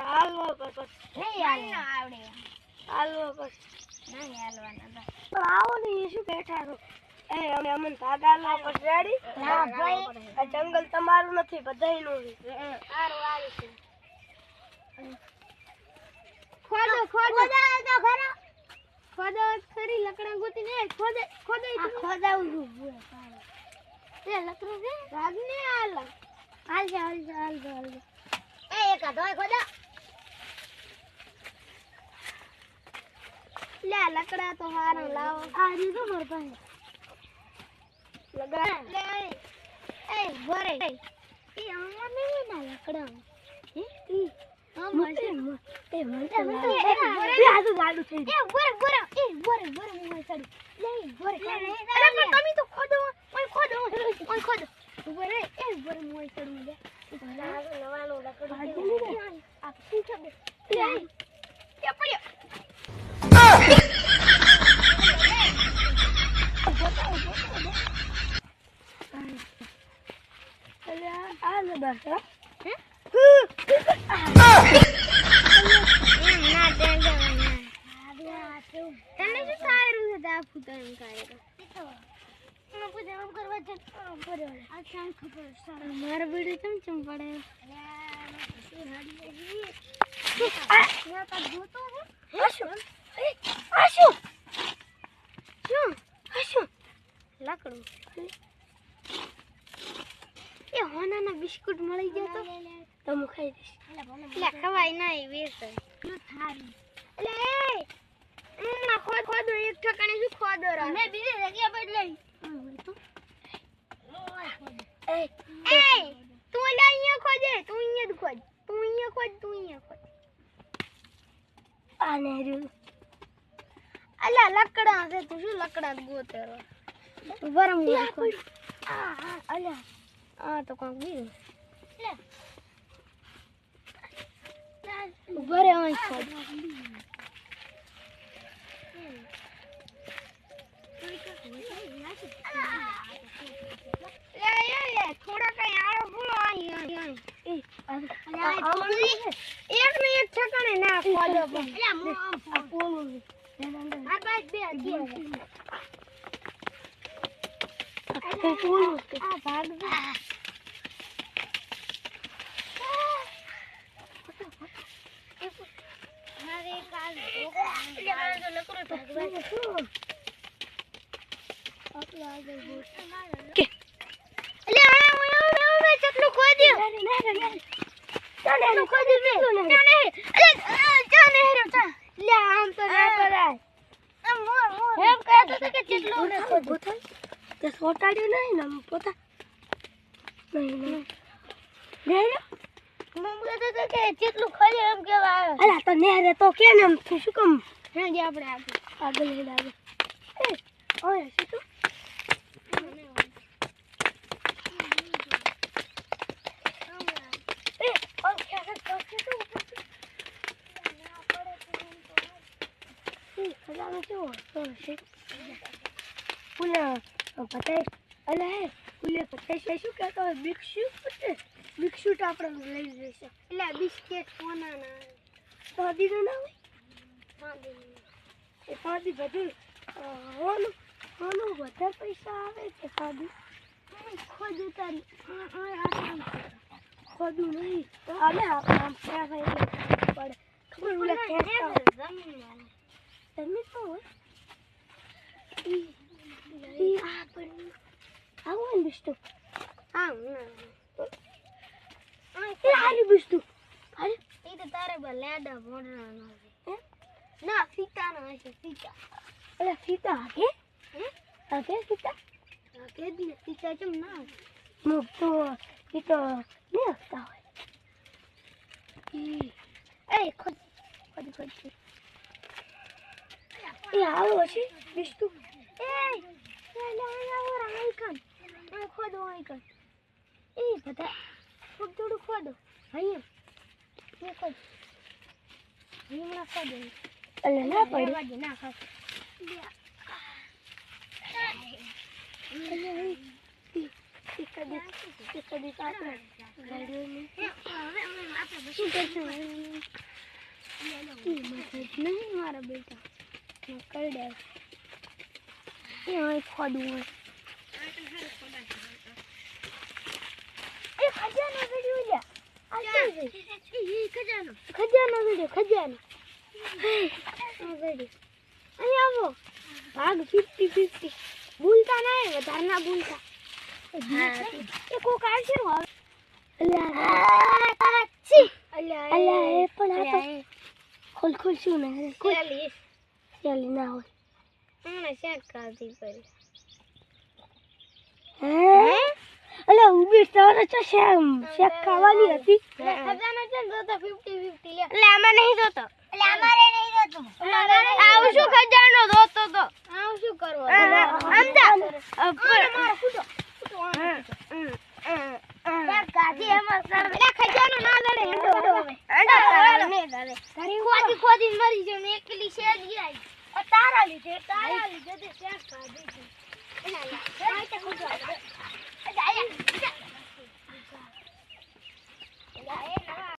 હાલવો પર નહીં આવડે. હાલવો પર નહીં જંગલ તમારું નથી બધાયનું લકડા ગોતી ને ખોદે ખોદે ખોદાવું છું એ લકડું છે? ભાગ ને હાલ. હાલ હાલ હાલ હાલ એ એક આધો ખોદા. લે લકડા તો હારા લાવો. આ રીતો મરતા લગા લે એ ભરે. એ આમાં નહીં ના લકડા. હે? ઈ આ મળશે એ મને એ તો એ આજુ ગાડું થઈ એ ભરે ભરે. એ ભરે ભરે. મોય ચડી લે ભરે. અરે પણ તમે તો ખોદો. ઓય ખોદો. ઓય ખોદો. ભરે એ ભરે મોય ચડું લે. તને શું સારું છે તા ફૂટા એમ કાય મારા બેડે ચમ ચમ પડે? લાકડું એ હોનાના બિસ્કુટ મળી ગયા તો? તો હું ખાઈ દઈશ એટલે ખવાય ના એ વેસ્ટ એટલે ખોદ ખોદો એક ઠકાણે શું ખોદો મેં બીજી જગ્યા બદલાઈ એ એ તું એટલે અહીંયા ખોજે તું અહીંયા જ ખોજ તું અહીંયા ખોજ તું અહીંયા ખોજ આ ને રહ્યું. અલા લકડા છે તું શું લકડા જ ગોતે રહો ગરમ એ આ ગરમ ખોજ પડ્યું. આ, આ, અલ્યા આ તો કાંક બીજું ઊભા રે અહીં ખોજ લે લે લે થોડા કઈ આળો બોલો અહીં અહીં અહીં એ, આ, આ આ, આ, એક ને એક ઠકાણે ના ખોદો પણ આ છે. આ બાદ બે હતી આ પોલું છે. આ ભાગ દે. મારે કાલ એટલે હવે હું એવું એવું મેં ચટલું ખોદ્યું. ચટલું ખોદ્યું મેં. ચા નહીં. અલે, આ ચા નહીં ચા. લે, આમ તો ના કરાય. આમ મોર, મોર. એમ કહેતો હતો કે ચટલું ને તે સોટાડ્યું નહીં ને આમ પોતા નહીં નહીં ને? મમ્મી કહેતો કે ચટલું ખોદ્યું એમ આવ્યો. અલા તો નેરે તો કે ને તું શું કમ હાંજે આપણે. આગળ લઈને આવે ઓય શું તું એ ઓય ક્યારે તો કે તું એ ખજાનો પુલા પતાય અલે હે પુલે પતાય છે શું કહેતો હોય બિક્ષુ પતે બિક્ષુ તો આપણે લઈ જશે એટલે બિસ્કિટ સાદીનું ના હોય સાંજે. એ સાદી બધું હોનું હોનું બધા પૈસા આવે છે સાદી ખોદ્યું તારી. આ- આ- આ કામ ખોદું નહીં આલે આપણે આમ ક્યાં પડે ખબર ઓલા ખેંચતા. તમે તો હોય ઈ ઈ આ પણ આવું ને બિસ્તુ આમ ના. એ હારી બિસ્તુ હારી એ તો તારે લેડા ભોંડવાનો છે. હે? ના સીતાનો હશે સીતા અલા સીતા આગે હે? આગે સીતા આ કે સીતા ચમ ના. મુક તો ઈ તો નહીં હસતા હોય ઈ એ ખોદ ખોદ ખોદ. એ આવો છે બિસ્તુ એ એ લે આવો રાઈ કન આ ખોદો અહીં કર એ બધા ખૂબ થોડું ખોદો અહીંયા એ ખોદ? હમણાં ખોદો. એટલે ના પડે. ના નહીં મારા બેટા. કરી દે ખોદવું હોય. ખજાનો વિડિયો લે આ શું છે એ ખજાનો ખજાનો વિડિયો ખજાનો આ વિડિયો અહીં આવો ભાગ ફિફ્ટી ફિફ્ટી ભૂલતા નહીં વધારે ના ભૂલતા એ કોક આવશે ને હવે અલ્યા છી અલ્યા એ પણ આ તો ખોલ ખોલ શું ને ખોલ ચાલી ના હોય હમણાં શેક ખાધી પડી હે અલ્યા ઊભી શેમ શેક ખાવાની હતી. ખજાનો છે ને તો ફિફ્ટી ફિફ્ટી લે એટલે આમાં નહીં જોતો. એટલે અમારે નહીં જોતું. આવું શું ખજાનો જોતો તો? આવું શું કરવો એટલે ખજાનો ના લડે હેંડો હવે ખોદી ખોદી મરી જાય ને એકલી શેર જાય તારા લીધે તારા લીધે શેર ખાધી છે. Chạy à. Chạy. Chạy nó.